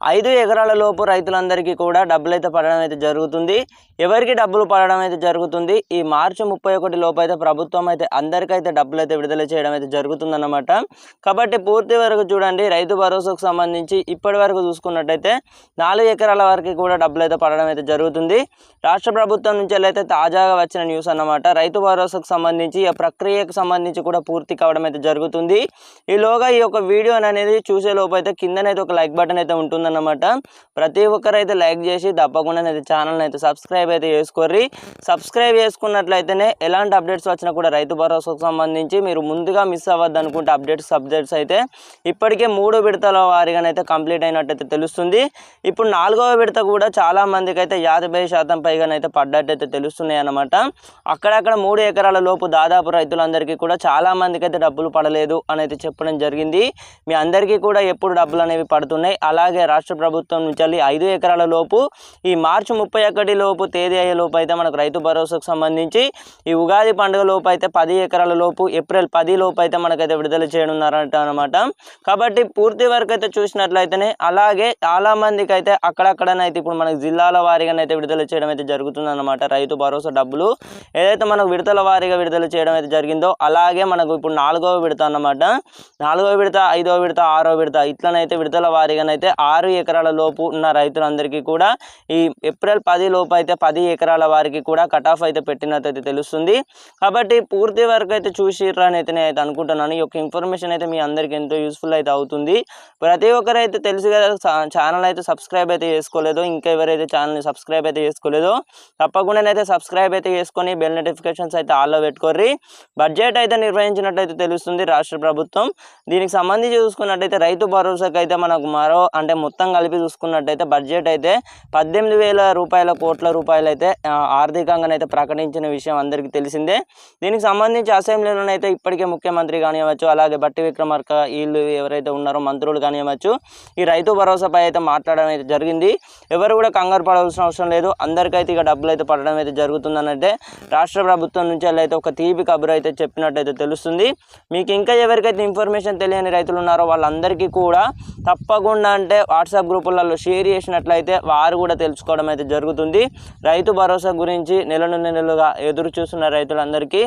ఐదు ఎకరాల లోపు రైతులందరికీ కూడా డబ్బులు అయితే పడడం అయితే జరుగుతుంది. ఎవరికి డబ్బులు పడడం అయితే జరుగుతుంది? ఈ మార్చి ముప్పై ఒకటి లోపు అయితే ప్రభుత్వం అయితే అందరికైతే డబ్బులు అయితే విడుదల చేయడం అయితే జరుగుతుందన్నమాట. కాబట్టి పూర్తి వరకు చూడండి రైతు భరోసాకు సంబంధించి ఇప్పటి వరకు చూసుకున్నట్టయితే నాలుగు ఎకరాల వరకు కూడా డబ్బులు అయితే పడడం అయితే జరుగుతుంది. రాష్ట్ర ప్రభుత్వం నుంచి అయితే తాజాగా వచ్చిన న్యూస్ అన్నమాట రైతు భరోసాకు సంబంధించి ఆ ప్రక్రియకు సంబంధించి కూడా పూర్తి కావడం అయితే జరుగుతుంది. ఈలోగా ఈ యొక్క వీడియో అనేది చూసే లోపు అయితే కిందనైతే ఒక లైక్ బటన్ అయితే ఉంటుంది ఉందన్నమాట ప్రతి ఒక్కరైతే లైక్ చేసి తప్పకుండా అయితే ఛానల్ని అయితే సబ్స్క్రైబ్ అయితే చేసుకోర్రి. సబ్స్క్రైబ్ చేసుకున్నట్లయితేనే ఎలాంటి అప్డేట్స్ వచ్చినా కూడా రైతు భరోసాకు సంబంధించి మీరు ముందుగా మిస్ అవ్వద్దు అనుకుంటే అప్డేట్స్ అప్డేట్స్ అయితే ఇప్పటికే మూడు విడతల వారిగానైతే కంప్లీట్ అయినట్టయితే తెలుస్తుంది. ఇప్పుడు నాలుగవ విడత కూడా చాలా మందికి అయితే యాభై శాతం పైగానైతే పడ్డట్టయితే తెలుస్తున్నాయి అన్నమాట. అక్కడక్కడ మూడు ఎకరాల లోపు దాదాపు రైతులందరికీ కూడా చాలా మందికి అయితే డబ్బులు పడలేదు అని అయితే చెప్పడం జరిగింది. మీ అందరికీ కూడా ఎప్పుడు డబ్బులు అనేవి పడుతున్నాయి. అలాగే రాష్ట్ర ప్రభుత్వం నుంచి ఐదు ఎకరాల లోపు ఈ మార్చి ముప్పై ఒకటి లోపు తేదీ అయ్యే లోపు అయితే మనకు రైతు భరోసాకు సంబంధించి ఈ ఉగాది పండుగ లోపు అయితే పది ఎకరాల లోపు ఏప్రిల్ పది లోపు అయితే మనకైతే విడుదల చేయనున్నారంట అనమాట కాబట్టి పూర్తి వరకు అయితే చూసినట్లయితేనే అలాగే చాలామందికి అయితే అక్కడక్కడనైతే ఇప్పుడు మనకు జిల్లాల వారీగానైతే విడుదల చేయడం అయితే జరుగుతుంది అనమాట రైతు భరోసా డబ్బులు ఏదైతే మనకు విడతల వారీగా విడుదల చేయడం అయితే జరిగిందో అలాగే మనకు ఇప్పుడు నాలుగవ విడత అన్నమాట. నాలుగవ విడత ఐదవ విడత ఆరో విడత ఇట్లనైతే విడతల వారీగానైతే ఆరు ఎకరాల లోపు ఉన్న రైతులందరికీ కూడా ఈ ఏప్రిల్ పది లోపు అయితే పది ఎకరాల వారికి కూడా కట్ ఆఫ్ అయితే పెట్టినట్టు తెలుస్తుంది. కాబట్టి పూర్తి వరకు అయితే చూసిర్రు అని అయితే నేను అయితే అనుకుంటున్నాను. ఈ యొక్క ఇన్ఫర్మేషన్ అయితే మీ అందరికీ ఎంతో యూస్ఫుల్ అయితే అవుతుంది. ప్రతి ఒక్కరైతే తెలుసు కదా ఛానల్ అయితే సబ్స్క్రైబ్ అయితే చేసుకోలేదో. ఇంకా ఎవరైతే ఛానల్ని సబ్స్క్రైబ్ అయితే చేసుకోలేదో తప్పకుండా అయితే సబ్స్క్రైబ్ అయితే చేసుకొని బెల్ నోటిఫికేషన్స్ అయితే ఆల్లో పెట్టుకోర్రి. బడ్జెట్ అయితే నిర్వహించినట్టయితే తెలుస్తుంది రాష్ట్ర ప్రభుత్వం. దీనికి సంబంధించి చూసుకున్నట్టయితే రైతు భరోసాకైతే అయితే మనకు మరో అంటే మొత్తం మొత్తం కలిపి చూసుకున్నట్టయితే బడ్జెట్ అయితే పద్దెనిమిది వేల రూపాయల కోట్ల రూపాయలు అయితే ఆర్థికంగానైతే ప్రకటించిన విషయం అందరికీ తెలిసిందే. దీనికి సంబంధించి అసెంబ్లీలోనైతే ఇప్పటికే ముఖ్యమంత్రి కానివ్వచ్చు అలాగే బట్టి విక్రమార్క వీళ్ళు ఎవరైతే ఉన్నారో మంత్రులు కానివ్వచ్చు ఈ రైతు భరోసాపై అయితే మాట్లాడడం అయితే జరిగింది. ఎవరు కూడా కంగారు పడవలసిన అవసరం లేదు. అందరికైతే ఇక డబ్బులు అయితే పడడం అయితే జరుగుతుందనంటే రాష్ట్ర ప్రభుత్వం నుంచి అయితే ఒక తీపి కబురు అయితే చెప్పినట్టయితే తెలుస్తుంది. మీకు ఇంకా ఎవరికైతే ఇన్ఫర్మేషన్ తెలియని రైతులు ఉన్నారో వాళ్ళందరికీ కూడా తప్పకుండా అంటే వాట్సాప్ గ్రూపులలో షేర్ చేసినట్లయితే వారు కూడా తెలుసుకోవడం అయితే జరుగుతుంది. రైతు భరోసా గురించి నెల నుండి నెలలుగా ఎదురు చూస్తున్న రైతులందరికీ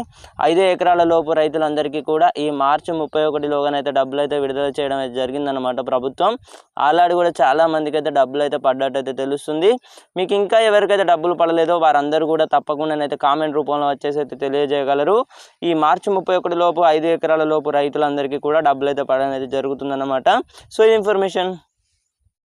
ఐదు ఎకరాల లోపు రైతులందరికీ కూడా ఈ మార్చి ముప్పై ఒకటిలోగానైతే డబ్బులు అయితే విడుదల చేయడం అయితే జరిగిందనమాట ప్రభుత్వం. ఆల్రెడీ కూడా చాలా మందికి అయితే డబ్బులు అయితే పడ్డట్టయితే తెలుస్తుంది. మీకు ఇంకా ఎవరికైతే డబ్బులు పడలేదో వారందరూ కూడా తప్పకుండానైతే కామెంట్ రూపంలో వచ్చేసి అయితే తెలియజేయగలరు. ఈ మార్చి ముప్పై ఒకటి లోపు ఐదు ఎకరాల లోపు రైతులందరికీ కూడా డబ్బులు అయితే పడడం అయితే జరుగుతుందన్నమాట. సో ఈ ఇన్ఫర్మేషన్